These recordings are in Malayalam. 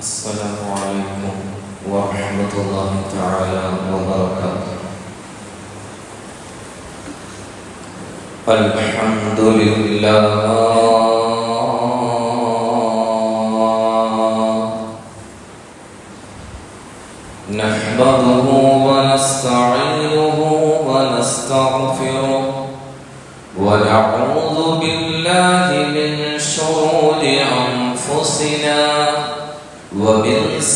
السلام عليكم ورحمة الله تعالى وبركاته الحمد لله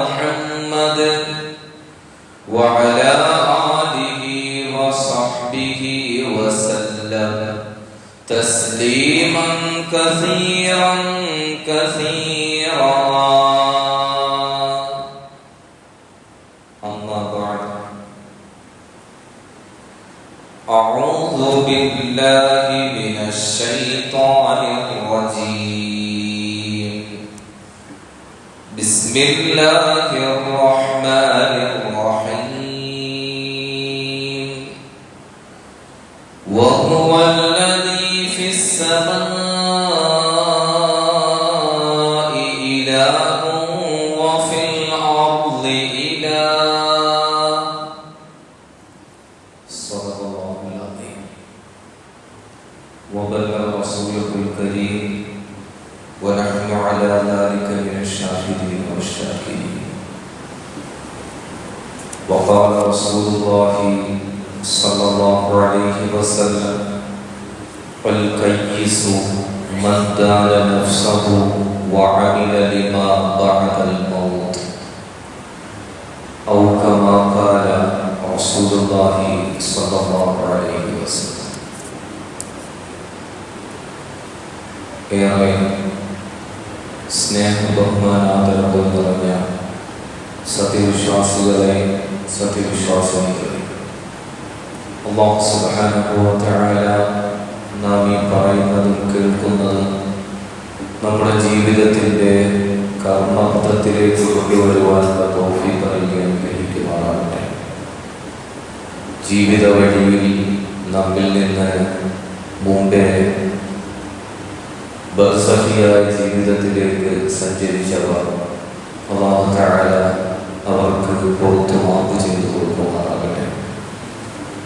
محمد وعلى آله وصحبه وسلم تسليما كثيرا كثيرا الله رسول الله صلى الله عليه وسلم الكيس من دان نفسه وعمل لما بعد الموت أو كما قال رسول الله صلى الله عليه وسلم ഏറെ സ്നേഹ ബഹുമാനാദരവ് നിറഞ്ഞ സത്യവിശ്വാസികളെ സത്യവിശ്വാസികളെ അള്ളാഹു തആല നാം ഈ പറയുന്നതും കേൾക്കുന്നതും നമ്മുടെ ജീവിതത്തിന്റെ കർമ്മപഥത്തിലേക്ക് കൊണ്ടുവരുവാനുള്ള തോഫി നൽകി അനുഗ്രഹിക്കുമാറാകട്ടെ ജീവിത വഴിയിൽ നമ്മിൽ നിന്ന് മുമ്പേ ബർസഹിയായ ജീവിതത്തിലേക്ക് സഞ്ചരിച്ചവർ അള്ളാഹു തആല പുറത്തു മാപ്പ് ചെയ്തു കൊടുക്കുമാറാകട്ടെ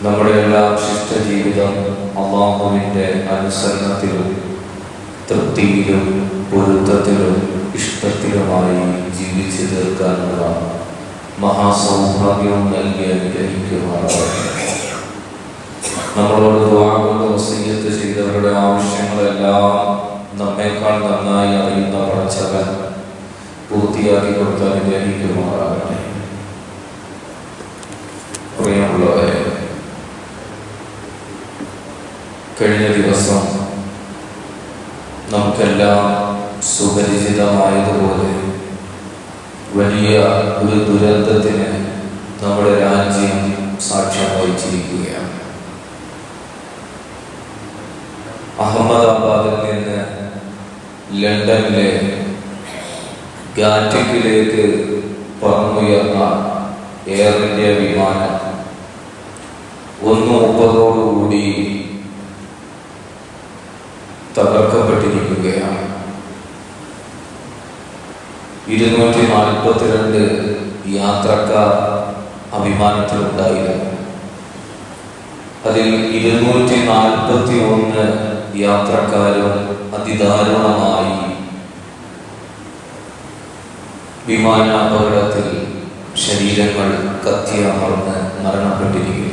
നമ്മുടെ എല്ലാ ശിഷ്ട ജീവിതം അള്ളാഹുവിന്റെ അനുസരണത്തിലും തൃപ്തിയിലും പൊരുത്തത്തിലും ഇഷ്ടത്തിലുമായി ജീവിച്ചു തീർക്കാനുള്ള മഹാസൗഭാഗ്യവും നൽകി അനുഗ്രഹിക്കുമാറാകട്ടെ നമ്മളോട് ദ്വാകൊണ്ട് വസീയത്ത് ചെയ്തവരുടെ ആവശ്യങ്ങളെല്ലാം നമ്മേക്കാൾ നന്നായി അറിയുന്ന പടച്ചവൻ പൂർത്തിയാക്കി കൊടുത്ത് അനുഗ്രഹിക്കുമാറാകട്ടെ. പ്രിയമുള്ളവരെ കഴിഞ്ഞ ദിവസം നമുക്കെല്ലാം സുപരിചിതമായതുപോലെ വലിയ ഒരു ദുരന്തത്തിന് നമ്മുടെ രാജ്യം സാക്ഷ്യം വഹിച്ചിരിക്കുകയാണ്. അഹമ്മദാബാദിൽ നിന്ന് ലണ്ടനിലെ ഗാറ്റിക്കിലേക്ക് പറന്നുയർന്ന എയർ ഇന്ത്യ വിമാനം ഒന്ന് മുപ്പതോടുകൂടി തകർക്കപ്പെട്ടിരിക്കുകയാണ്. ഇരുന്നൂറ്റി നാൽപ്പത്തിരണ്ട് യാത്രക്കാർ അഭിമാനത്തിലുണ്ടായിരുന്നു. അതിൽ ഇരുന്നൂറ്റി നാൽപ്പത്തി ഒന്ന് യാത്രക്കാരും അതിദാരുണമായി. വിമാനാപകടത്തിൽ ശരീരങ്ങൾ കത്തിയമർന്ന് മരണപ്പെട്ടിരിക്കുന്നു.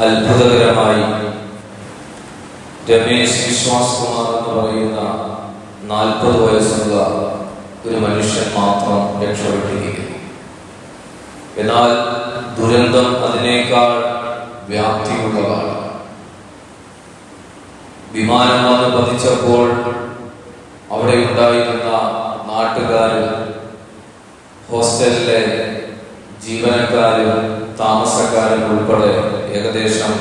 അത്ഭുതകരമായി രമേശ് വിശ്വാസ് കുമാർ എന്ന് പറയുന്ന നാൽപ്പത് വയസ്സുള്ള ഒരു മനുഷ്യൻ മാത്രം രക്ഷപ്പെട്ടിരിക്കുന്നു. എന്നാൽ ദുരന്തം അതിനേക്കാൾ വ്യാപ്തിയുള്ളതാണ്. വിമാനം വന്ന് പതിച്ചപ്പോൾ അവിടെ ഉണ്ടായിരുന്ന നാട്ടുകാരും ഹോസ്റ്റലിലെ ജീവനക്കാരും താമസക്കാരും ഉൾപ്പെടെ ഏകദേശം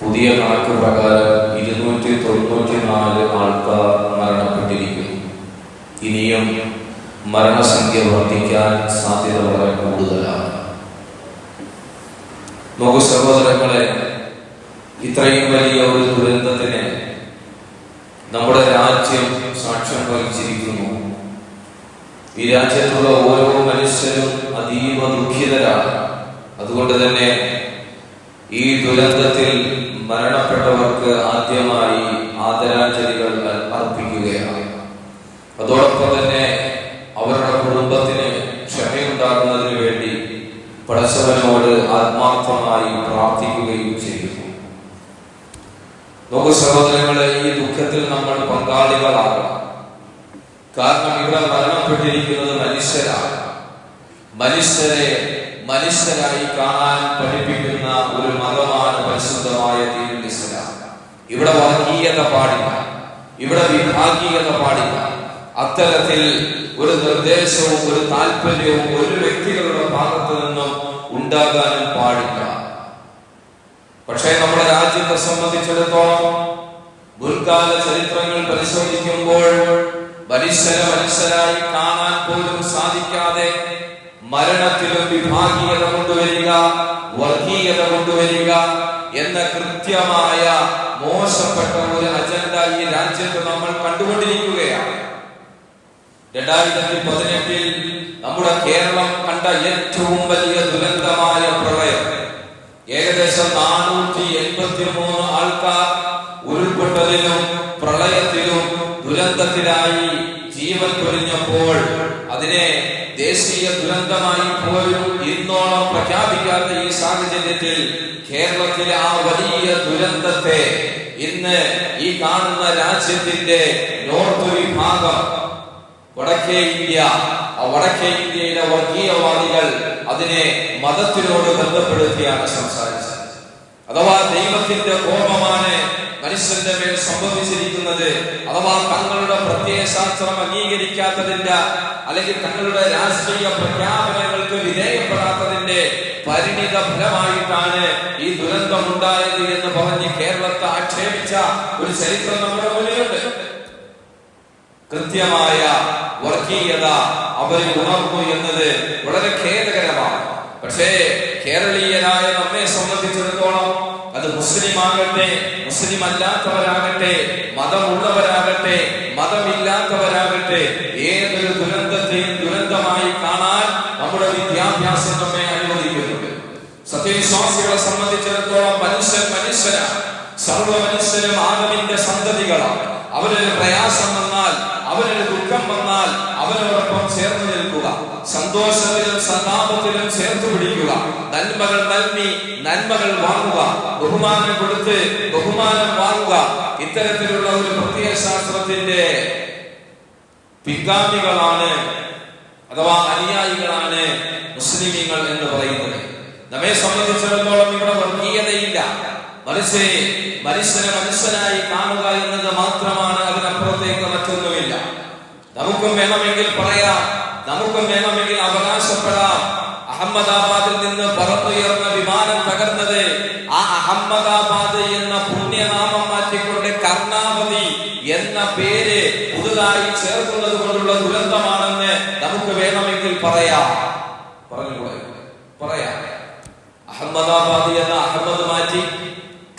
പുതിയ കണക്ക് പ്രകാരം ഇരുന്നൂറ്റി തൊണ്ണൂറ്റി നാല് ആൾക്കാർ മരണപ്പെട്ടിരിക്കുന്നു. ഇനിയും മരണസംഖ്യ വർദ്ധിക്കാൻ സാധ്യത വളരെ കൂടുതലാണ്. നോക്കു സഹോദരങ്ങളെ ഇത്രയും വലിയ ഒരു ദുരന്തത്തിന് നമ്മുടെ രാജ്യം സാക്ഷ്യം വഹിച്ചിരിക്കുന്നു. ഈ രാജ്യത്തുള്ള ഓരോ മനുഷ്യരും അതീവ ദുഃഖിതരാണ്. അതുകൊണ്ട് തന്നെ ഈ ദുരന്തത്തിൽ മരണപ്പെട്ടവർക്ക് ആദ്യമായി ആദരാഞ്ജലികൾ അർപ്പിക്കുകയാണ്. അതോടൊപ്പം തന്നെ അവരുടെ കുടുംബത്തിന് ക്ഷമയുണ്ടാകുന്നതിന് വേണ്ടി പടച്ചവനോട് ആത്മാർത്ഥമായി പ്രാർത്ഥിക്കുകയും ചെയ്യുന്നു. നോക്കൂ സഹോദരങ്ങളെ ഈ ദുഃഖത്തിൽ നമ്മൾ പങ്കാളികളാകണം. കാരണം ഇവിടെ മരണപ്പെട്ടിരിക്കുന്നത് മനുഷ്യരാണ്. മനുഷ്യരെ മനുഷ്യരായി കാണാൻ പഠിപ്പിക്കുന്ന ഒരു മതമാണ് പരിശുദ്ധമായ ദീനുൽ ഇവിടെ വർഗീയത പാടില്ല. ഇവിടെ വിഭാഗീയത പാടില്ല. അത്തരത്തിൽ ഒരു നിർദ്ദേശവും ഒരു താല്പര്യവും ഒരു വ്യക്തികളുടെ ഭാഗത്തു നിന്നും ഉണ്ടാകാനും പാടില്ല. പക്ഷേ നമ്മുടെ രാജ്യത്തെ സംബന്ധിച്ചിടത്തോളം മുൻകാല ചരിത്രങ്ങൾ പരിശോധിക്കുമ്പോൾ മനുഷ്യരെ മനുഷ്യരായി കാണാൻ പോലും സാധിക്കാതെ മരണത്തിലും വിഭാഗീയത കൊണ്ടുവരിക വർഗീയത കൊണ്ടുവരിക എന്ന കൃത്യമായ മോശപ്പെട്ട ഒരു അജണ്ട ഈ രാജ്യത്ത് നമ്മൾ കണ്ടുകൊണ്ടിരിക്കുകയാണ്. രണ്ടായിരത്തി പതിനെട്ടിൽ നമ്മുടെ കേരളം കണ്ട ഏറ്റവും വലിയ ദുരന്തമായ പ്രളയം. ഏകദേശം നാനൂറ്റി എൺപത്തി മൂന്ന് ആൾക്കാർ ഉരുൾപൊട്ടലിലും പ്രളയത്തിലും ദുരന്തത്തിലായി ജീവൻ കൊരിഞ്ഞപ്പോൾ അതിനെ ദേശീയ ദുരന്തമായി പോലും ഇന്നോളം പ്രഖ്യാപിക്കാത്ത ഈ സാഹചര്യത്തിൽ കേരളത്തിലെ ആ വലിയ ദുരന്തത്തെ ഇന്ന് ഈ കാണുന്ന രാജ്യത്തിന്റെ നോർത്ത് വിഭാഗം വടക്കേ ഇന്ത്യ വടക്കേ ഇന്ത്യയിലെ വർഗീയവാദികൾ അതിനെ മതത്തിനോട് ബന്ധപ്പെടുത്തിയാണ് സംസാരിച്ചത്. അഥവാ ദൈവത്തിന്റെ കോപമാണ് മനുഷ്യന്റെ മേൽ സംഭവിച്ചിരിക്കുന്നത് അഥവാ തങ്ങളുടെ പ്രത്യയശാസ്ത്രം അംഗീകരിക്കാത്തതിന്റെ അല്ലെങ്കിൽ തങ്ങളുടെ രാഷ്ട്രീയ പ്രഖ്യാപനങ്ങൾക്ക് വിധേയപ്പെടാത്തതിന്റെ പരിണിത ഫലമായിട്ടാണ് ഈ ദുരന്തം ഉണ്ടായത് എന്ന് പറഞ്ഞ് കേരളത്തെ ആക്ഷേപിച്ച ഒരു ചരിത്രം നമ്മുടെ മുന്നിലുണ്ട്. കൃത്യമായ വർഗീയത അവരിൽ ഉണർന്നു എന്നത് വളരെ ഖേദകരമാണ്. പക്ഷേ കേരളീയനായ നമ്മെ സംബന്ധിച്ചിടത്തോളം അത് മുസ്ലിം ആകട്ടെ മുസ്ലിം അല്ലാത്തവരാകട്ടെ മതമുള്ളവരാകട്ടെ മതമില്ലാത്തവരാകട്ടെ ഏതൊരു ദുരന്തത്തെയും ദുരന്തമായി കാണാൻ നമ്മുടെ വിദ്യാഭ്യാസം നമ്മെ അനുവദിക്കുന്നുണ്ട്. സത്യവിശ്വാസികളെ സംബന്ധിച്ചിടത്തോളം മനുഷ്യൻ മനുഷ്യനാണ് സർവ മനുഷ്യരും ആദമിന്റെ സന്തതികളാണ്. അവരൊരു പ്രയാസം വന്നാൽ അവനൊരു ദുഃഖം വന്നാൽ അവരോടൊപ്പം ചേർന്ന് നിൽക്കുക സന്തോഷത്തിലും സന്താപത്തിലും ചേർത്ത് പിടിക്കുക. നന്മകൾ നൽകി നന്മകൾ വാങ്ങുക ബഹുമാനം കൊടുത്ത് ബഹുമാനം വാങ്ങുക. ഇത്തരത്തിലുള്ള ഒരു പ്രത്യയ ശാസ്ത്രത്തിന്റെ പിൻഗാമികളാണ് അഥവാ അനുയായികളാണ് മുസ്ലിമീങ്ങൾ എന്ന് പറയുന്നത്. നമ്മെ സംബന്ധിച്ചിടത്തോളം ഇവിടെ വർഗീയതയില്ല. മറിച്ച് മനുഷ്യനെ മനുഷ്യനായി കാണുക എന്നത് മാത്രമാണ് അതിനപ്പുറത്തേക്ക് മറ്റൊന്നുമില്ല നമുക്കും വേണമെങ്കിൽ പറയാം നമുക്കും വേണമെങ്കിൽ അവകാശപ്പെടാം. അഹമ്മദാബാദിൽ നിന്ന് പറന്നുയർന്ന വിമാനം തകർന്നത് ആ അഹമ്മദാബാദ് എന്ന പുണ്യനാമം മാറ്റിക്കൊണ്ട് കർണാവതി എന്ന പേര് പുതുതായി ചേർക്കുന്നത് കൊണ്ടുള്ള ദുരന്തമാണെന്ന് നമുക്ക് വേണമെങ്കിൽ പറയാം. പറഞ്ഞു പറയാം. അഹമ്മദാബാദ് എന്ന അഹമ്മദ് മാറ്റി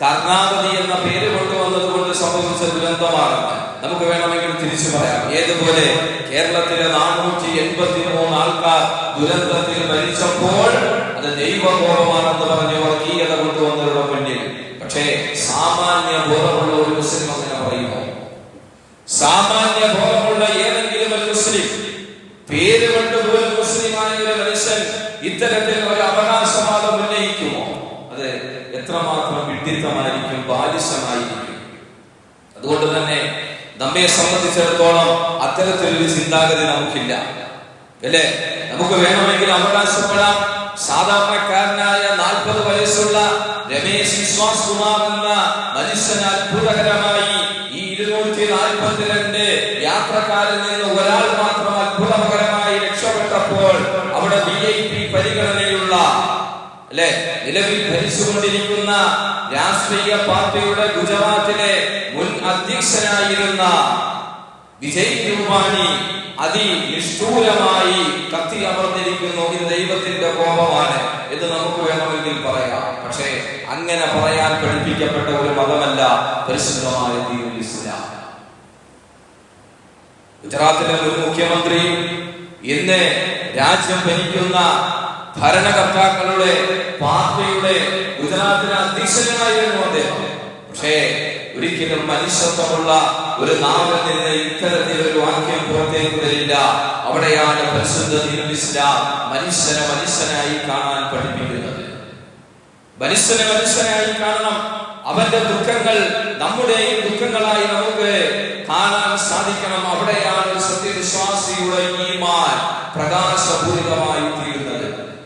കർണാവതി എന്ന പേര് കൊണ്ടുവന്നത് കൊണ്ട് സംഭവിച്ച ദുരന്തമാണ് നമുക്ക് വേണമെങ്കിൽ തിരിച്ചു പറയാം. ഏതുപോലെ കേരളത്തിലെ നാനൂറ്റി എൺപത്തി മൂന്ന് ആൾക്കാർ ദുരന്തത്തിൽ മരിച്ചപ്പോൾ അത് ദൈവബോധമാണെന്ന് പറഞ്ഞ് വർഗീയത കൊണ്ടുവന്നവരുടെ മുന്നിൽ പക്ഷേ സാമാന്യ ബോധമുള്ള ഒരു മുസ്ലിം അങ്ങനെ പറയുമോ? സാമാന്യ ബോധമുള്ള ഏതെങ്കിലും ഒരു മുസ്ലിം പേര് കണ്ടുപോലും മുസ്ലിമായ ഒരു മനുഷ്യൻ ഇത്തരത്തിൽ ഒരു അവകാശവാദം ഉന്നയിക്കുമോ? അത് എത്രമാത്രം വിഡിത്തമായിരിക്കും ബാലിശമായിരിക്കും. അതുകൊണ്ട് തന്നെ നമ്മെ സംബന്ധിച്ചിടത്തോളം അത്തരത്തിലൊരു ചിന്താഗതി നമുക്കില്ല. അല്ലേ? നമുക്ക് വേണമെങ്കിൽ അവകാശപ്പെടാം. സാധാരണക്കാരനായ നാൽപ്പത് വയസ്സുള്ള രമേശ് വിശ്വാസ് കുമാർ എന്ന മനുഷ്യൻ അത്ഭുതകരമായി ഈ ഇരുന്നൂറ്റി നാൽപ്പത്തിരണ്ട് യാത്രക്കാരിൽ നിന്ന് ഒരാൾ മാത്രം അത്ഭുതകരമായി രക്ഷപ്പെട്ടപ്പോൾ അവിടെ വി ഐ പി പരിഗണനയുള്ള അല്ലെ? നിലവിൽ ഭരിച്ചുകൊണ്ടിരിക്കുന്ന രാഷ്ട്രീയ പാർട്ടിയുടെ ഗുജറാത്തിലെ മുൻ അധ്യക്ഷനായിരുന്ന വിജയ് രൂപാണി അതിനിഷ്ഠൂരമായി കത്തി അമർന്നിരിക്കുന്നു. ഇത് ദൈവത്തിന്റെ കോപമാണ് എന്ന് നമുക്ക് വേണമെങ്കിൽ പറയാം. പക്ഷേ അങ്ങനെ പറയാൻ പഠിപ്പിക്കപ്പെട്ട ഒരു മതമല്ല പരിശുദ്ധമായ ഇസ്ലാം. ഗുജറാത്തിലെ ഒരു മുഖ്യമന്ത്രിയും ഇന്ന് രാജ്യം ഭരിക്കുന്ന ഭരണകർത്താക്കളുടെ പാർട്ടിയുടെ ഗുജറാത്തിന് അധ്യക്ഷനായിരുന്നു അദ്ദേഹം. പക്ഷേ ഒരിക്കലും മനുഷ്യത്വമുള്ള ഒരു നാവിൽ നിന്ന് ഇത്തരത്തിലൊരു വാക്യം പുറത്തേക്ക് വരില്ല അവിടെയാണ് പരിശുദ്ധ ഇസ്ലാം മനുഷ്യനെ മനുഷ്യനായി കാണാൻ പഠിപ്പിക്കുന്നത്. മനുഷ്യനെ മനുഷ്യനായി കാണണം. അവന്റെ ദുഃഖങ്ങൾ നമ്മുടെയും ദുഃഖങ്ങളായി നമുക്ക് കാണാൻ സാധിക്കണം. അവിടെയാണ് ഒരു സത്യവിശ്വാസിയുടെ ഈമാൻ പ്രകാശപൂരിതമായി തീരുന്നത്.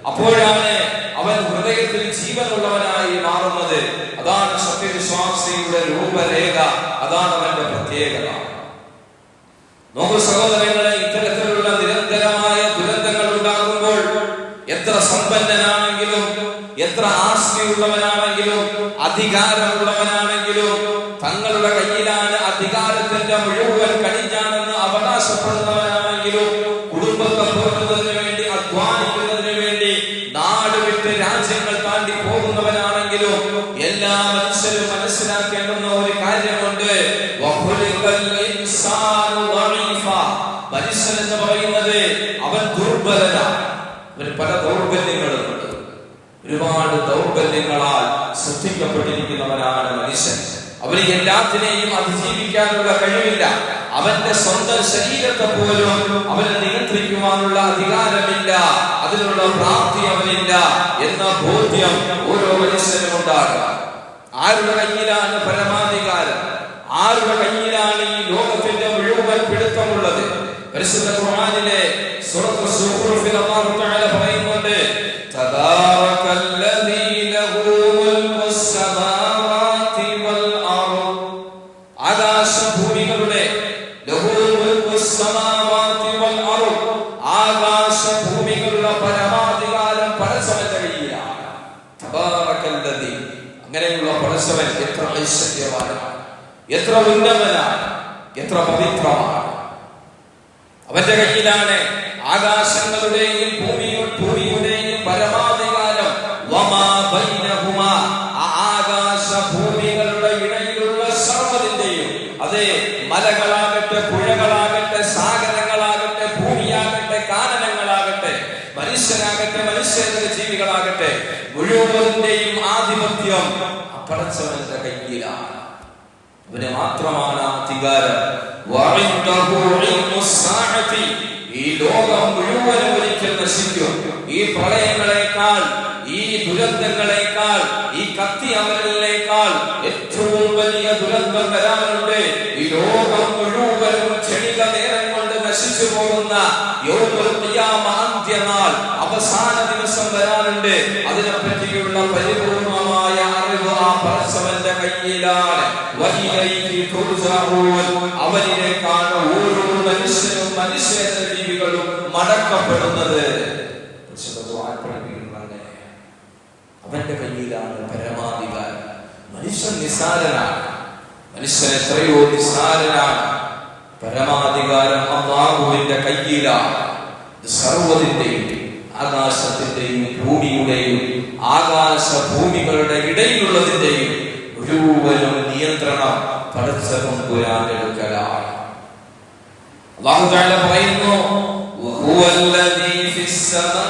അപ്പോഴാണ് അവൻ ഹൃദയത്തിൽ ജീവനുള്ളവനായി മാറുന്നത്. അതാണ് സത്യവിശ്വാസിയുടെ രൂപരേഖ. അതാണ് അവന്റെ പ്രത്യേകത. നോക്കു സഹോദരങ്ങളെ ഇത്തരത്തിലുള്ള നിരന്തരമായ ദുരന്തങ്ങൾ ഉണ്ടാകുമ്പോൾ എത്ര സമ്പന്നനാണെങ്കിലും എത്ര ആസ്തിയുള്ളവനാണെങ്കിലും അധികാരമുള്ളവനാണെങ്കിലും തങ്ങളുടെ കയ്യിലാണ് അധികാരത്തിന്റെ മുഴുവൻ കടിഞ്ഞാണെന്ന് അവകാശപ്പെടുന്നവനാണെങ്കിലും മനസ്സിലാക്കേണ്ടുന്ന ഒരു കാര്യമുണ്ട്. മനുഷ്യൻ എന്ന് പറയുന്നത് അവൻ ദുർബലത അവന് പല ദൗർബല്യങ്ങളുമുണ്ട് ഒരുപാട് ദൗർബല്യങ്ങളാൽ സൃഷ്ടിക്കപ്പെട്ടിരിക്കുന്നവനാണ് മനുഷ്യൻ. അവന് എല്ലാത്തിനെയും അതിജീവിക്കാനുള്ള കഴിവില്ല. അവന്റെ സ്വന്തം ശരീരത്തെ പോലും അവനെ നിയന്ത്രിക്കുവാനുള്ള അധികാരമില്ല. അതിനുള്ള പ്രാപ്തി അവനില്ല എന്ന ബോധ്യം ഓരോ മനുഷ്യനും ഉണ്ടാകുക ആരുടെ കയ്യിലാണ് പരമാധികാരം? ആരുടെ കയ്യിലാണ് ഈ ലോകത്തിന്റെ മുഴുവൻ പിടുത്തമുള്ളത്? പരിശുദ്ധ ഖുർആനിലെ തആല വൽ സമാവാതി വൽ ആകാശഭൂമികളുടെ പരമാധികാരം പരസ്പരന്റെ കയ്യിലാണ് തബാറകല്ലദീ എത്ര ഐശ്വര്യവാനാണ് എത്ര ഉന്നതനാണ് എത്ര പവിത്രമാണ് അവന്റെ കയ്യിലാണ് ആകാശങ്ങളുടെയും ഭൂമിയും ഭൂമിയുടെയും പരമാധികാരം വമാ ബൈനഹുമാ ആ ആകാശ ഭൂമികളുടെ ഇടയിലുള്ള സർവതിന്റെയും അതെ മലകളാകട്ടെ പുഴകളാകട്ടെ സാഗരങ്ങളാകട്ടെ ഭൂമിയാകട്ടെ കാനനങ്ങളാകട്ടെ മനുഷ്യരാകട്ടെ മനുഷ്യരുടെ ജീവികളാകട്ടെ മുഴുവന്റെയും ആധിപത്യം പടച്ചവന്റെ കയ്യിലാണ് അവന് മാത്രമാണ് അധികാരം. ഈ ലോകം മുഴുവനും ഒരിക്കൽ നശിക്കും. ഈ പ്രളയങ്ങളെക്കാൾ ഈ ദുരന്തങ്ങളെക്കാൾ ഈ കത്തി അമലിനേക്കാൾ ഏറ്റവും വലിയ ദുരന്തം വരാനുണ്ട് ഈ ലോകം മുഴുവനും ക്ഷണിക നേരം കൊണ്ട് നശിച്ചു പോകുന്ന അന്ത്യനാൾ അവസാന ദിവസം വരാനുണ്ട് അതിനെപ്പറ്റിയുള്ള പരിപൂർണ കയ്യിലാണ്. അവനിലേക്കാണ് ഓരോ മനുഷ്യനും മനുഷ്യരുടെ ജീവികളും മടക്കപ്പെടുന്നത്. അവന്റെ കയ്യിലാണ് പരമാധികാരം. മനുഷ്യൻ നിസാരനാണ് മനുഷ്യൻ എത്രയോ നിസാരനാണ് പരമാധികാരം അള്ളാഹുവിന്റെ കയ്യിലാണ്. ഇത് സർവതിന്റെയും ആകാശത്തിന്റെയും ഭൂമിയുടെയും ആകാശ ഭൂമികളുടെ ഇടയിലുള്ളതിന്റെയും മുഴുവനും നിയന്ത്രണം പടച്ചവൻ പുരാനെടുക്കലാണ് അള്ളാഹു താല പറയുന്നു وهو الذي في السماء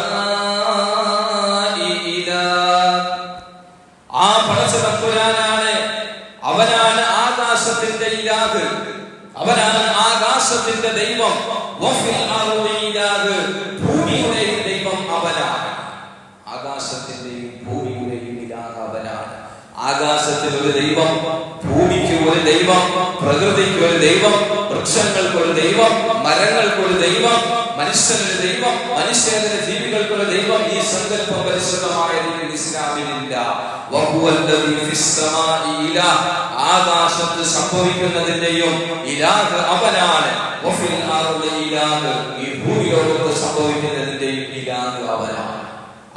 إله ആ പടച്ചതമ്പുരാനാണ് അവനാണ് ആകാശത്തിന്റെ ഇലാഹ് അവനാണ് ആകാശത്തിന്റെ ദൈവം വഫിൽ അർളി ഇലാഹ് ആകാശത്തിൽ ഒരു ദൈവം ഭൂമിക്ക് ഒരു ദൈവം പ്രകൃതിക്ക് ഒരു ദൈവം വൃക്ഷങ്ങൾക്ക് ഒരു ദൈവം മരങ്ങൾക്ക് ഒരു ദൈവം മനുഷ്യനൊരു ദൈവം മനുഷ്യന്റെ ജീവികൾക്കുള്ള ദൈവം ഈ സങ്കല്പം പരിശുദ്ധമായ രീതിയിൽ ഇസ്ലാമിലില്ല. ആകാശത്ത് സംഭവിക്കുന്നതിന്റെയും ഇലാഹ് അവനാണ്. ഈ സംഭവിക്കുന്നതിന്റെയും ഇലാഹ് അവനാണ്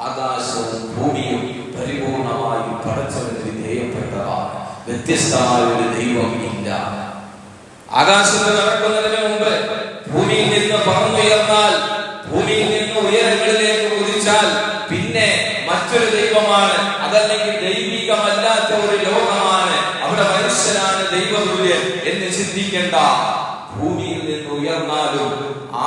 ആകാശവും ഭൂമിയും പരിപൂർണമായും വിധേയപ്പെട്ടതാണ് വ്യത്യസ്തമായ ഒരു ദൈവം ഇല്ല ആകാശത്ത് നടക്കുന്നതിന് മുമ്പ് ഭൂമിയിൽ നിന്ന് പറന്നുയർന്നാൽ ഭൂമിയിൽ നിന്ന് ഉയരങ്ങളിലേക്ക് കുതിച്ചാൽ പിന്നെ മറ്റൊരു ദൈവമാണ് അതല്ലെങ്കിൽ ദൈവികമല്ലാത്ത ഒരു ലോകമാണ്. അവിടെ മനുഷ്യനാണ് ദൈവതുല്യൻ എന്ന് ചിന്തിക്കേണ്ട. ഭൂമിയിൽ നിന്ന് ഉയർന്നാലും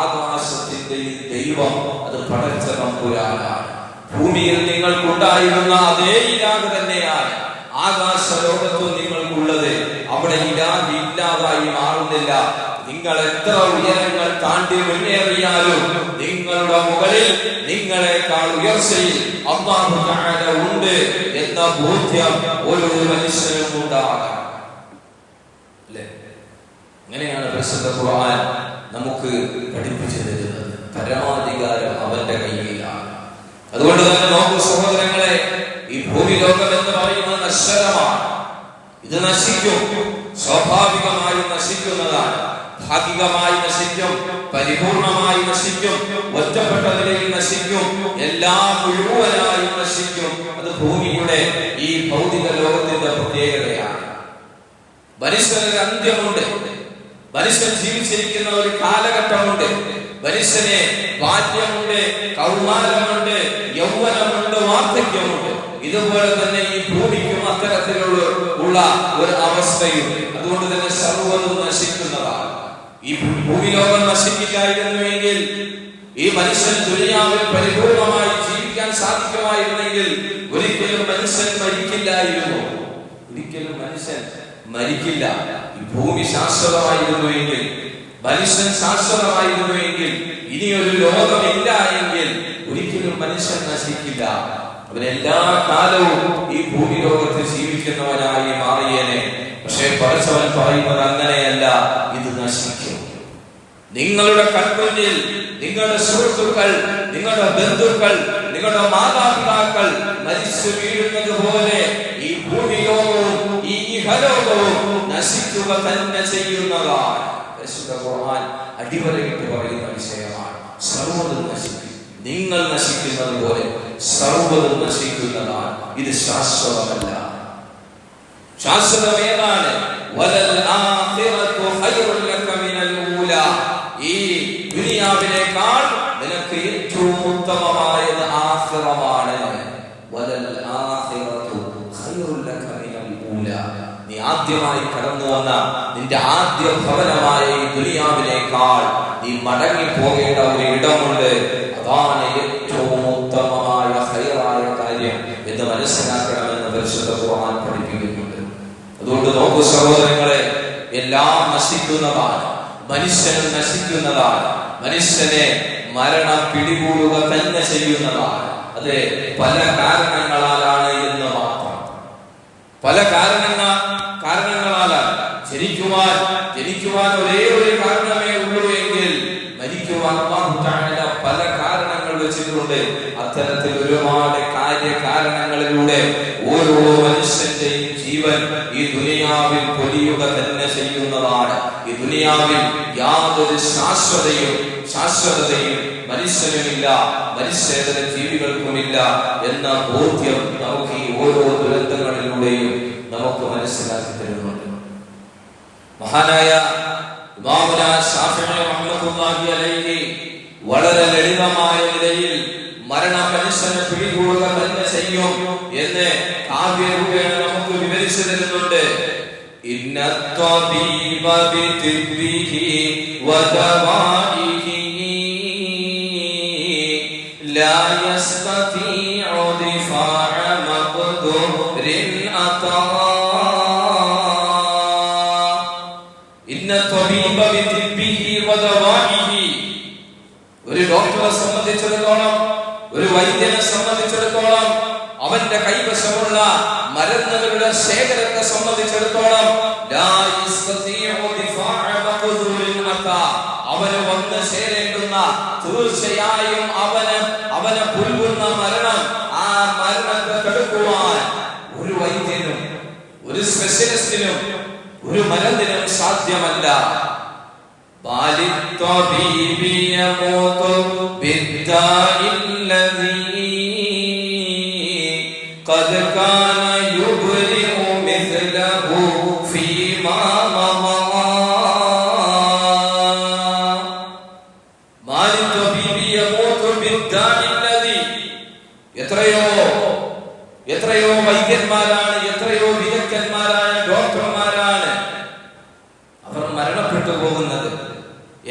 ആകാശത്തിന്റെ ദൈവം അത് പടച്ച നമ്പുരാനാണ് ഭൂമിയിൽ നിങ്ങൾക്കുണ്ടായിരുന്ന അതേ ഇരാഗ് തന്നെയാണ്. ആകാശ ലോകത്തും നിങ്ങൾക്കുള്ളത് അവിടെ ഇല്ലാതെ ഇല്ലാതായി മാറുന്നില്ല. നിങ്ങൾ എത്ര ഉയരങ്ങൾ താണ്ടി മുന്നേറിയാലും നിങ്ങളുടെ മുകളിൽ നിങ്ങളെക്കാൾ ഉയർച്ചയിൽ അള്ളാഹു ഉണ്ട് എന്ന ബോധ്യം ഒരു മനുഷ്യനും ഉണ്ടാകണം. അല്ലേ? അങ്ങനെയാണ് പരിശുദ്ധ ഖുർആൻ നമുക്ക് പഠിപ്പിച്ചു തരുന്നത്. പരമാധികാരം അവന്റെ കയ്യിലാണ്. അതുകൊണ്ട് തന്നെ നോക്കൂ സഹോദരങ്ങളെ ഈ ഭൂമി ലോകം എന്ന് പറയുന്നത് നശ്വരമാണ് ഇത് നശിക്കും. സ്വാഭാവികമായി നശിക്കുന്നതാണ്. ഭാഗികമായി നശിക്കും. പരിപൂർണമായി നശിക്കും. ഒറ്റപ്പെട്ട നിലയിൽ നശിക്കും. എല്ലാം മുഴുവനായി നശിക്കും. അത് ഭൂമിയുടെ ഈ ഭൗതിക ലോകത്തിന്റെ പ്രത്യേകതയാണ്. മനുഷ്യനൊരു അന്ത്യമുണ്ട്. മനുഷ്യൻ ജീവിച്ചിരിക്കുന്ന ഒരു കാലഘട്ടമുണ്ട്. മനുഷ്യനെ ബാല്യമുണ്ട് കൗമാരമുണ്ട് യൗവനമുണ്ട് വാർദ്ധക്യമുണ്ട്. ഇതുപോലെ തന്നെ ഈ ഭൂമിക്കും അത്തരത്തിലുള്ള ഉള്ള ഒരു അവസ്ഥയും അതുകൊണ്ട് തന്നെ സർവതും നശിക്കുന്നതാണ്. ഈ ഭൂമിലോകം നശിക്കില്ലായിരുന്നുവെങ്കിൽ ഈ മനുഷ്യൻ ദുനിയാവിൽ പരിപൂർണമായി ജീവിക്കാൻ സാധിക്കുമായിരുന്നെങ്കിൽ ഒരിക്കലും മനുഷ്യൻ മരിക്കില്ലായിരുന്നു. ഒരിക്കലും മനുഷ്യൻ മരിക്കില്ല. ഭൂമി ശാശ്വതമായിരുന്നുവെങ്കിൽ മനുഷ്യൻ ശാശ്വതമായിരുന്നുവെങ്കിൽ ഇനിയൊരു ലോകമില്ല എങ്കിൽ ഒരിക്കലും മനുഷ്യൻ നശിക്കില്ല. അവൻ എല്ലാ കാലവും ഈ ഭൂമി ലോകത്ത് ജീവിക്കുന്നവനായി മാറിയേനെ. പക്ഷേ പരച്ചവൻ പറയുന്നത് അങ്ങനെയല്ല ഇത് നശിക്കും. നിങ്ങളുടെ കൺമുന്നിൽ നിങ്ങളുടെ സുഹൃത്തുക്കൾ നിങ്ങളുടെ ബന്ധുക്കൾ നിങ്ങളുടെ മാതാപിതാക്കൾ മരിച്ചു വീഴുന്നത് പോലെ ഈ ഭൂമിലോകവും ഈ ഇഹലോകവും നശിക്കുക തന്നെ ചെയ്യുന്നതാണ്. പരിശുദ്ധ അടിവരയിട്ട് പറയുന്ന വിഷയമാണ്. സർവതും നശിക്കും. നിങ്ങൾ നശിക്കുന്നത് പോലെ സർവതും നശിക്കുന്നതാണ് ഇത് ശാശ്വതമല്ല. ശാശ്വതമേതാണ് നിനക്ക് ഏറ്റവും നീ ആദ്യമായി കടന്നു വന്ന നിന്റെ ആദ്യ ഭവനമായ ഈ ദുനിയാവിനേക്കാൾ നീ മടങ്ങി പോകേണ്ട ഒരു ഇടമുണ്ട്. അതാണ് എന്ന് മനസ്സിലാക്കണമെന്ന് പരിശുദ്ധ ഖുർആൻ പഠിപ്പിക്കുന്നുണ്ട് അതുകൊണ്ട് നോക്കൂ സഹോദരങ്ങളെ എല്ലാം നശിക്കുന്നതാണ്. മനുഷ്യനും നശിക്കുന്നതാണ്. മനുഷ്യനെ മരണം പിടികൂടുക തന്നെ ചെയ്യുന്നതാണ്. അതെ പല കാരണങ്ങളാലാണ് എന്ന് മാത്രം. പല കാരണങ്ങൾ കാരണങ്ങളാലാണ്. ജനിക്കുവാൻ ജനിക്കുവാൻ ഒരേ ഒരു കാരണമേ ഉള്ളൂ എങ്കിൽ മരിക്കുവാൻ പല കാരണങ്ങൾ വെച്ചിട്ടുണ്ട്. കാര്യകാരണങ്ങളിലൂടെ ഓരോ മനുഷ്യന്റെയും ജീവൻ ഈ ദുനിയാവിൽ പൊലിയുക തന്നെ ചെയ്യുന്നതാണ്. ഈ ദുനിയാവിൽ യാതൊരു ശാശ്വതയും ശാശ്വതതയും മനുഷ്യനുമില്ല മനുഷ്യേതര ജീവികൾക്കുമില്ല എന്ന ബോധ്യം നമുക്ക് ഈ ഓരോ ദുരന്തങ്ങളിലൂടെയും നമുക്ക് മനസ്സിലാക്കി തരുന്നുണ്ട്. മഹാനായ വളരെ ലളിതമായ നിലയിൽ മരണം മനുഷ്യനെ പിടികൂടുക തന്നെ ചെയ്യും എന്ന് കാവ്യരൂപേണ നമുക്ക് വിവരിച്ചു തരുന്നുണ്ട്. ബിതിബ്ബിഹി വദവാഇഹി ലാ യസ്തതീഉ ദിഫാഅ മഖ്ദൂരിൻ അതാ. ഇന്ന ത്വബീബ ബിതിബ്ബിഹി വദവാഇഹി ഒരു ഡോക്ടറെ സംബന്ധിച്ചിടത്തോളം ഒരു വൈദ്യനെ സംബന്ധിച്ചിടത്തോളം അവന്റെ കൈവശമുള്ള മരുന്നുകളുടെ ശേഖരത്തെ സംബന്ധിച്ചിടത്തോളം അവന് വന്ന് ചേരേണ്ടുന്ന തീർച്ചയായും അവന് അവനെ പുൽകുന്ന മരണം ആ മരണത്തെ തടുക്കുവാൻ ഒരു വൈദ്യനും ഒരു സ്പെഷ്യലിസ്റ്റിനും ഒരു മരുന്നിനും സാധ്യമല്ല. ബാലിത്വ ബീബിയ മോത്തോ വിദ്യായി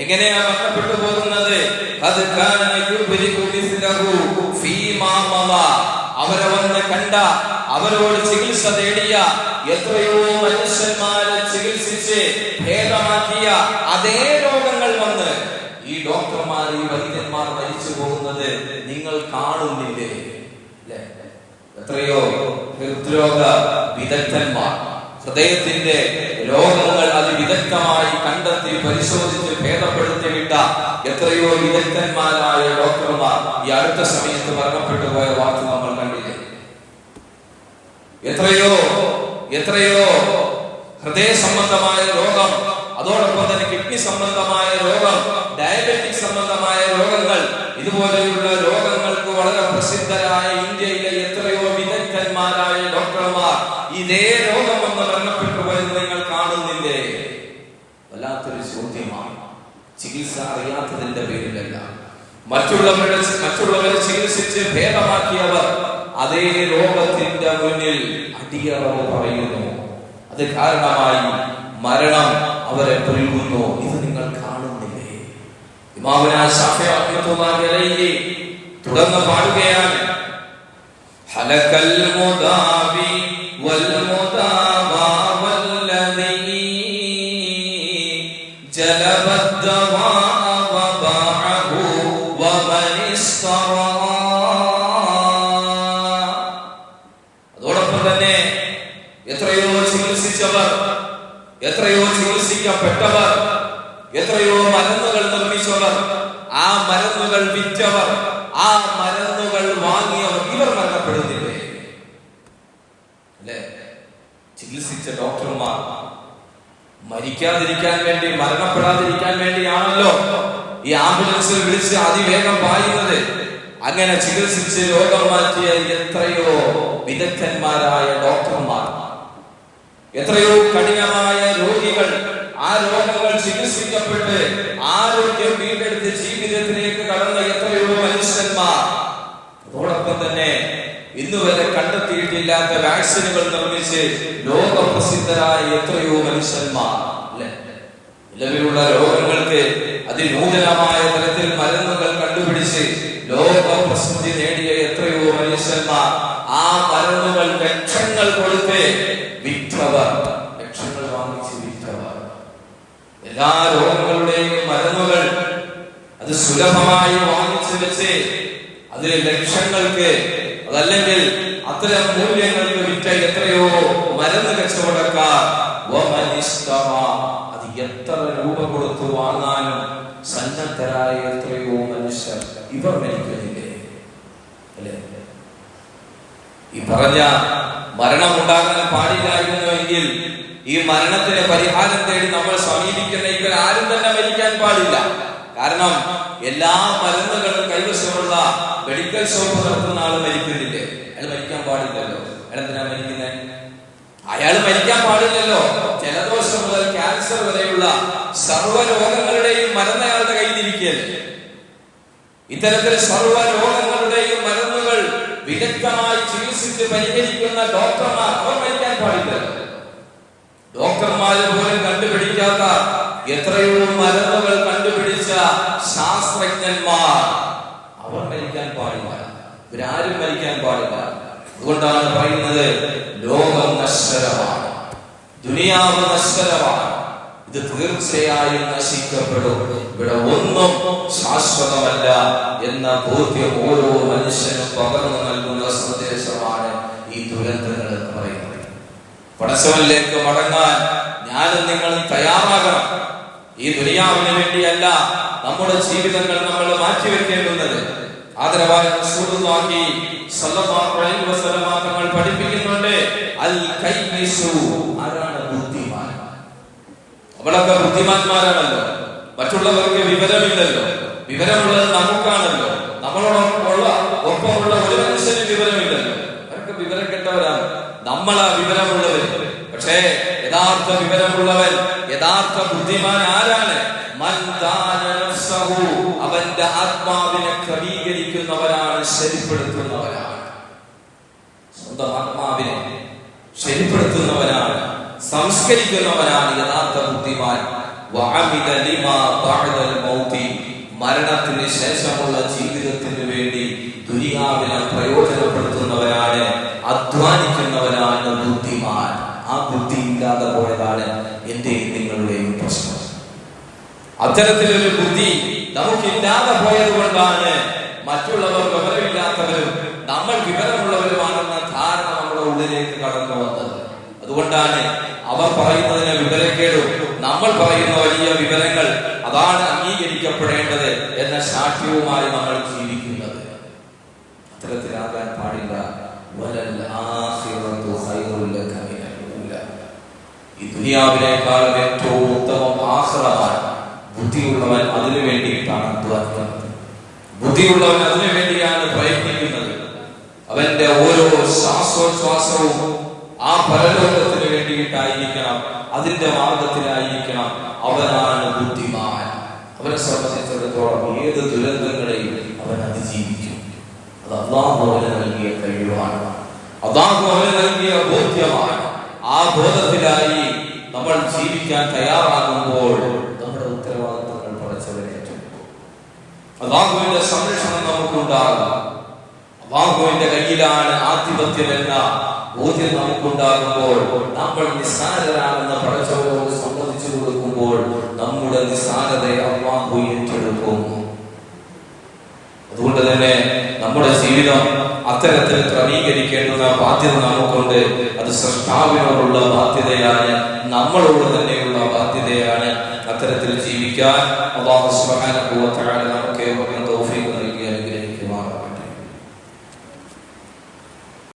എങ്ങനെയാ മരണപ്പെട്ടു പോകുന്നത്? അത് അവരെ വന്ന് കണ്ട അവരോട് ചികിത്സ തേടിയ എത്രയോ മനുഷ്യന്മാരെ ചികിത്സിച്ച് ഭേദമാക്കിയ അതേ രോഗങ്ങൾ വന്ന് ഈ ഡോക്ടർമാർ ഈ വൈദ്യന്മാർ മരിച്ചു പോകുന്നത് നിങ്ങൾ കാണുന്നില്ലേ? എത്രയോ ഹൃദ്രോഗ വിദഗ്ധന്മാർ. ഹൃദയത്തിന്റെ രോഗങ്ങൾ അത് വിദഗ്ധമായി കണ്ടെത്തി പരിശോധിച്ച് ഭേദപ്പെടുത്തി വിട്ട എത്രയോ വിദഗ്ധന്മാരായ ഡോക്ടർമാർ ഈ അടുത്ത സമയത്ത് മരണപ്പെട്ടു പോയ വാർത്ത നമ്മൾ കണ്ടില്ലേ? എത്രയോ എത്രയോ ഹൃദയ സംബന്ധമായ രോഗം അതോടൊപ്പം തന്നെ കിഡ്നി സംബന്ധമായ രോഗം ഡയബറ്റിക് സംബന്ധമായ രോഗങ്ങൾ ഇതുപോലെയുള്ള രോഗങ്ങൾക്ക് വളരെ പ്രസിദ്ധരായ ഇന്ത്യയിലെ എത്രയോ വിദഗ്ധന്മാരായ ഡോക്ടർമാർ ഇതേ രോഗം വന്ന് മരണപ്പെട്ടു വല്ലാത്തൊരു ചോദ്യമാണ്. ചികിത്സ അറിയാത്തതിന്റെ പേരിലല്ല. മറ്റുള്ളവരുടെ മറ്റുള്ളവരെ ചികിത്സിച്ച് ഭേദമാക്കിയവർ അതേ രോഗത്തിന്റെ മുന്നിൽ അടിയറവ് പറയുന്നു. അത് കാരണമായി മരണം അവരെ പുൽകുന്നു ഇത് നിങ്ങൾ കാണുന്നില്ലേ? ഇമാമുന തുടർന്ന് പാടുകയാണ്. ഹലകൽ മുദാവി വൽ തന്നെ എത്രയോ ചികിത്സിച്ചവർ എത്രയോ ചികിത്സിക്കപ്പെട്ടവർ എത്രയോ മരുന്നുകൾ നിർമ്മിച്ചവർ ആ മരുന്നുകൾ വിറ്റവർ ആ മരുന്നുകൾ വാങ്ങിയവർ ഇവർ മരണപ്പെടുന്നില്ലേ? അല്ലേ? ചികിത്സിച്ച ഡോക്ടർമാർ മരിക്കാതിരിക്കാൻ വേണ്ടി മരണപ്പെടാതിരിക്കാൻ വേണ്ടിയാണല്ലോ ഈ ആംബുലൻസിൽ വിളിച്ച് അതിവേഗം പായുന്നത് അങ്ങനെ ചികിത്സിച്ച് രോഗം മാറ്റിയ എത്രയോ വിദഗ്ധന്മാരായ ഡോക്ടർമാർ. എത്രയോ കഠിനമായ രോഗികൾ. ആ രോഗങ്ങൾ ചികിത്സിക്കപ്പെട്ട് ആരോഗ്യം വീണ്ടെടുത്ത് ജീവിതത്തിലേക്ക് കടന്ന എത്രയോ മനുഷ്യന്മാർ. അതോടൊപ്പം തന്നെ ഇന്നുവരെ കണ്ടെത്തിയിട്ടില്ലാത്ത വാക്സിനുകൾ നിർമ്മിച്ച് ലോകപ്രസിദ്ധരായ എത്രയോ മനുഷ്യന്മാർ. നിലവിലുള്ള രോഗങ്ങൾക്ക് അതിനൂതനമായ തരത്തിൽ മരുന്നുകൾ കണ്ടുപിടിച്ച് ലോക പ്രസിദ്ധി നേടിയ എത്രയോ മനുഷ്യന്മാർ ആ മരുന്നുകൾ ലക്ഷങ്ങൾ കൊടുത്ത് വിറ്റവർ ലക്ഷങ്ങൾ വാങ്ങിച്ച് വിറ്റവർ എല്ലാ രോഗങ്ങളുടെയും മരുന്നുകൾ അത് സുലഭമായി വാങ്ങിച്ചു വെച്ച് അതിൽ ലക്ഷങ്ങൾക്ക് അതല്ലെങ്കിൽ അത്തരം മൂല്യങ്ങൾക്ക് വിറ്റ എത്രയോ മരുന്ന് കച്ചവടക്കാർ. അത് എത്ര രൂപ കൊടുത്തു വാങ്ങാനും സന്നദ്ധരായ എത്രയോ മനുഷ്യർ ഇവർ മരിക്കുന്നില്ലേ? ഈ പറഞ്ഞ മരണം ഉണ്ടാകാൻ പാടില്ലായിരുന്നുവെങ്കിൽ ഈ മരണത്തിന് പരിഹാരം തേടി നമ്മൾ സമീപിക്കുന്ന ഇവർ ആരും തന്നെ മരിക്കാൻ പാടില്ല. കാരണം എല്ലാ മരുന്നുകളും കൈവശമുള്ള മെഡിക്കൽ ഷോപ്പ് നടത്തുന്ന ആൾ മരിക്കുന്നില്ലേ? അയാൾ മരിക്കാൻ പാടില്ലല്ലോ. അയാൾ എന്തിനാ മരിക്കുന്നത് അയാൾ മരിക്കാൻ പാടില്ലല്ലോ. ജലദോഷം മുതൽ ക്യാൻസർ വരെയുള്ള സർവ രോഗങ്ങളുടെയും മരുന്ന് അയാളുടെ കയ്യിലിരിക്കുകയല്ലേ? ഇത്തരത്തിൽ സർവ രോഗങ്ങളുടെയും മരുന്നുകൾ വിദഗ്ധമായി ചികിത്സിച്ച് പരിഹരിക്കുന്ന ഡോക്ടർമാർ അവർ മരിക്കാൻ പാടില്ല. ഡോക്ടർമാർ പോലും കണ്ടുപിടിക്കാത്ത എത്രയോ മരുന്നുകൾ കണ്ടുപിടിച്ച ശാസ്ത്രജ്ഞന്മാർ അവർ മരിക്കാൻ പാടില്ല. ഇവരാരും മരിക്കാൻ പാടില്ല. അതുകൊണ്ടാണ് പറയുന്നത് ലോകം നശ്വരമാണ്. ദുനിയാവ് നശ്വരമാണ്. തീർച്ചയായും നശിക്കപ്പെടും. ഇവിടെ ഒന്നും ശാശ്വതമല്ല എന്ന ബോധ്യം ഓരോ മനുഷ്യനും പകർന്നു നൽകുന്ന സന്ദേശമാണ് ഈ ദുരന്തങ്ങൾ എന്ന് പറയുന്നത്. പടച്ചവനിലേക്ക് മടങ്ങാൻ ഞാനും നിങ്ങളും തയ്യാറാകണം. ഈ ദുനിയാവിന് വേണ്ടിയല്ല നമ്മുടെ ജീവിതങ്ങൾ നമ്മൾ മാറ്റിവെക്കേണ്ടുന്നത്. ആദരവായ റസൂലുള്ളാഹി അലൈഹി വസല്ലം തങ്ങൾ പഠിപ്പിക്കുന്നുണ്ട് അൽ ആരാണ് ബുദ്ധിമാൻ അവളൊക്കെ ബുദ്ധിമാന്മാരാണല്ലോ. മറ്റുള്ളവർക്ക് വിവരമില്ലല്ലോ. വിവരമുള്ളത് നമുക്കാണല്ലോ. നമ്മളോടൊപ്പമുള്ള ഒപ്പമുള്ള ഒരു മനുഷ്യന് വിവരമില്ലല്ലോ. അവർക്ക് വിവരം കെട്ടവരാണ്. നമ്മളാ വിവരമുള്ളവർ പക്ഷേ യഥാർത്ഥ വിവരമുള്ളവൻ യഥാർത്ഥ ബുദ്ധിമാൻ ആരാണ്? അവന്റെ ആത്മാവിനെ ക്രമീകരിക്കുന്നവരാണ് ശരിപ്പെടുത്തുന്നവരാണ്. സ്വന്തം ആത്മാവിനെ ശരിപ്പെടുത്തുന്നവനാണ് സംസ്കരിക്കുന്നവനാണ് യഥാർത്ഥ ബുദ്ധിമാൻ. മരണത്തിന് ശേഷമുള്ള ജീവിതത്തിന് വേണ്ടി ദുരിയാവിനെ പ്രയോജനപ്പെടുത്തുന്നവനാണ് അധ്വാനിക്കുന്നവനാണ് ബുദ്ധിമാൻ. ആ ബുദ്ധി ഇല്ലാതെ പോയതാണ് എന്റെയും നിങ്ങളുടെയും പ്രശ്നം. അത്തരത്തിലൊരു ബുദ്ധി നമുക്കില്ലാതെ പോയത് കൊണ്ടാണ് മറ്റുള്ളവർ വിവരമില്ലാത്തവരും നമ്മൾ വിവരമുള്ളവരുമാണെന്ന ധാരണ നമ്മുടെ ഉള്ളിലേക്ക് കടന്നു വന്നത്. അതുകൊണ്ടാണ് അവർ പറയുന്നതിന് വിവരക്കേടും നമ്മൾ പറയുന്ന വലിയ വിവരങ്ങൾ അതാണ് അംഗീകരിക്കപ്പെടേണ്ടത് എന്ന സാക്ഷ്യവുമായി നമ്മൾ ജീവിക്കുന്നത്. അത്തരത്തിലാകാൻ പാടില്ല. ഈ ദുനിയാവിനേക്കാൾ ഏറ്റവും ഉത്തമം ആഹ്റമാണ് ബുദ്ധിയുള്ളവൻ അതിനു വേണ്ടിയിട്ടാണ് അധ്വാനിക്കുന്നത് ബുദ്ധിയുള്ളവൻ അതിനു വേണ്ടിയാണ് പ്രയത്നിക്കുന്നത്. അവന്റെ ഓരോ ശ്വാസോച്ഛ്വാസവും ആ പരലോകത്തിന് വേണ്ടിയിട്ടായിരിക്കണം അതിന്റെ മാർഗത്തിലായിരിക്കണം അവനാണ് ബുദ്ധിമാൻ. അവനെ സംബന്ധിച്ചിടത്തോളം ഏത് ദുരന്തങ്ങളെയും അവൻ അതിജീവിക്കും. അത് അള്ളാഹു അവന് നൽകിയ കഴിവാണ്. അള്ളാഹു നൽകിയ ബോധ്യമാണ്. ആ ബോധത്തിലായി നമ്മൾ ജീവിക്കാൻ തയ്യാറാകുമ്പോൾ നമ്മുടെ ഉത്തരവാദിത്തങ്ങൾ പടച്ചവരെ ഏറ്റെടുക്കും. അള്ളാഹുവിന്റെ സംരക്ഷണം നമുക്കുണ്ടാകും. അള്ളാഹുവിന്റെ കയ്യിലാണ് ആധിപത്യം എന്ന ബോധ്യം നമുക്കുണ്ടാകുമ്പോൾ നമ്മൾ നിസ്സാരരാണെന്ന് പടച്ചവരോട് സമ്മതിച്ചു കൊടുക്കുമ്പോൾ നമ്മുടെ നിസ്സാരതയെ അള്ളാഹു ഏറ്റെടുക്കും. അതുകൊണ്ട് തന്നെ നമ്മുടെ ജീവിതം അത്തരത്തിൽ ക്രമീകരിക്കേണ്ടുന്ന ബാധ്യത നമുക്കുണ്ട്. അത് സൃഷ്ടാവിനോടുള്ള ബാധ്യതയാണ് നമ്മളോട് തന്നെയുള്ള ബാധ്യതയാണ് അത്തരത്തിൽ ജീവിക്കാൻ അള്ളാഹു സുബ്ഹാനഹു